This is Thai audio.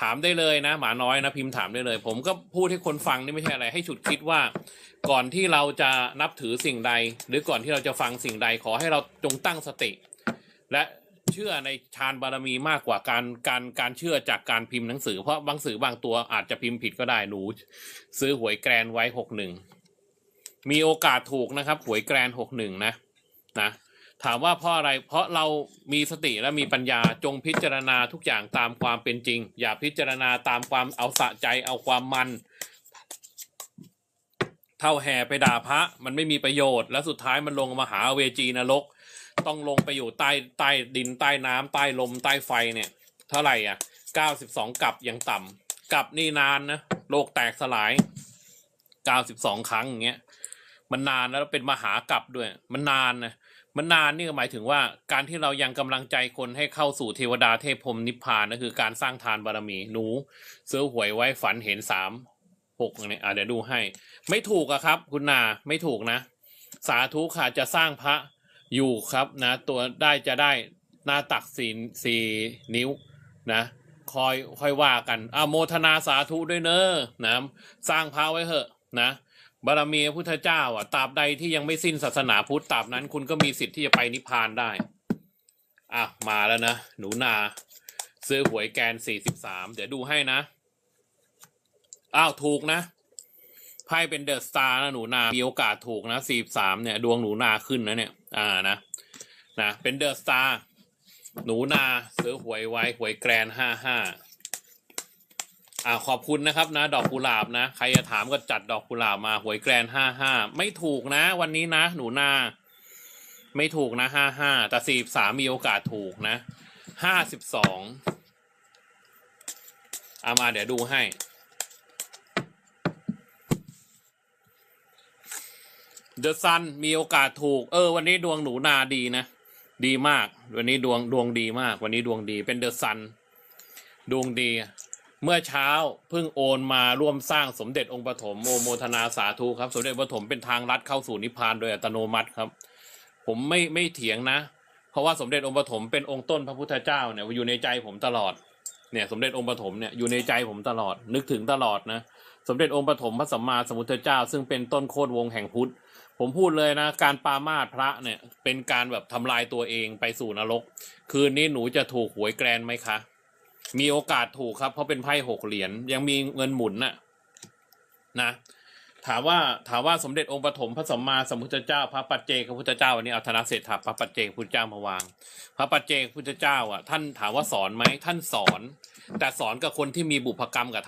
ถามได้เลยนะ หมาน้อยนะพิมพ์ถามได้เลย ผมก็พูดให้คนฟังนี่ไม่ใช่อะไร ให้ฉุดคิดว่า ก่อนที่เราจะนับถือสิ่งใด หรือก่อนที่เราจะฟังสิ่งใดขอให้เราจงตั้งสติ และเชื่อในฌานบารมีมากกว่าการการการเชื่อจากการพิมพ์หนังสือเพราะบางสื่อบางตัวอาจจะพิมพ์ผิดก็ได้หนู ซื้อหวยแกรนไว้หกหนึ่งมีโอกาสถูกนะครับ หวยแกรนหกหนึ่งนะนะ ถามว่าเพราะอะไร เพราะเรามีสติและมีปัญญาจงพิจารณาทุกอย่างตามความเป็นจริง อย่าพิจารณาตามความเอาสะใจเอาความมัน เท่าแห่ไปด่าพระ มันไม่มีประโยชน์ และสุดท้ายมันลงมาหาเวจีนรก ต้องลงไปอยู่ใต้ใต้ดินใต้น้ำใต้ลมใต้ไฟเนี่ย เท่าไหร่อะเก้าสิบสองกับยังต่ำกับนี่นานนะโลกแตกสลายเก้าสิบสองครั้งอย่างเงี้ยมันนานแล้วเป็นมหากรับด้วย มันนานนะ มันนานนี่ก็หมายถึงว่าการที่เรายังกำลังใจคนให้เข้าสู่เทวดาเทพพรมนิพพานนั่นคือการสร้างทานบารมีหนูซื้อหวยไว้ฝันเห็นสามหกเนี่ยอะเดี๋ยวดูให้ ไม่ถูกอะครับ คุณนาไม่ถูกนะ สาธุค่ะจะสร้างพระอยู่ครับนะ ตัวได้จะได้หน้าตักสี่สี่นิ้วนะคอยค่อยว่ากันอาโมทนาสาธุด้วยเนอะนะสร้างพระไว้เถอะนะ บารมีพระพุทธเจ้า อะตราบใดที่ยังไม่สิ้นศาสนาพุทธตราบนั้น คุณก็มีสิทธิ์ที่จะไปนิพพานได้ อะมาแล้วนะ หนูนา ซื้อหวยแกนสี่สิบสามเดี๋ยวดูให้นะ อ้าวถูกนะไพ่เป็นเดอะสตาร์นะหนูนา มีโอกาสถูกนะสี่สามเนี่ย ดวงหนูนาขึ้นนะเนี่ย อ่านะนะเป็นเดอะสตาร์หนูนาซื้อหวยไว้หวยแกรนห้าห้า อ่าขอบคุณนะครับนะ ดอกกุหลาบนะ ใครจะถามก็จัดดอกกุหลาบมาหวยแกรนห้าห้าไม่ถูกนะ วันนี้นะ หนูนาไม่ถูกนะห้าห้าแต่สี่สามมีโอกาสถูกนะห้าสิบสองเอามาเดี๋ยวดูให้ เดอะซันมีโอกาสถูก เออ วันนี้ดวงหนูนาดีนะ ดีมาก วันนี้ดวงดวงดีมาก วันนี้ดวงดีเป็นเดอะซันดวงดี เมื่อเช้าเพิ่งโอนมาร่วมสร้างสมเด็จองค์ปฐมโมโมทนาสาธุครับ สมเด็จองค์ปฐมเป็นทางลัดเข้าสู่นิพพานโดยอัตโนมัติครับ ผมไม่ไม่เถียงนะ เพราะว่าสมเด็จองค์ปฐมเป็นองค์ต้นพระพุทธเจ้าเนี่ยอยู่ในใจผมตลอดเนี่ยสมเด็จองค์ปฐมเนี่ยอยู่ในใจผมตลอดนึกถึงตลอดนะสมเด็จองค์ปฐมพระสัมมาสัมพุทธเจ้า ซึ่งเป็นต้นโคตรวงแห่งพุทธ ผมพูดเลยนะ การปามาสพระเนี่ยเป็นการแบบทำลายตัวเองไปสู่นรก คืนนี้หนูจะถูกหวยแกรนไหมคะ มีโอกาสถูกครับ เพราะเป็นไพ่หกเหรียญยังมีเงินหมุนน่ะนะถามว่าถามว่าสมเด็จองค์ปฐมพระสัมมาสัมพุทธเจ้า พระปัจเจกพุทธเจ้าวันนี้เอาธนเศรษฐาพระปัจเจกพุทธเจ้ามาวาง พระปัจเจกพุทธเจ้าอะท่านถามว่าสอนไหมท่านสอน แต่สอนกับคนที่มีบุพกรรมกับท่าน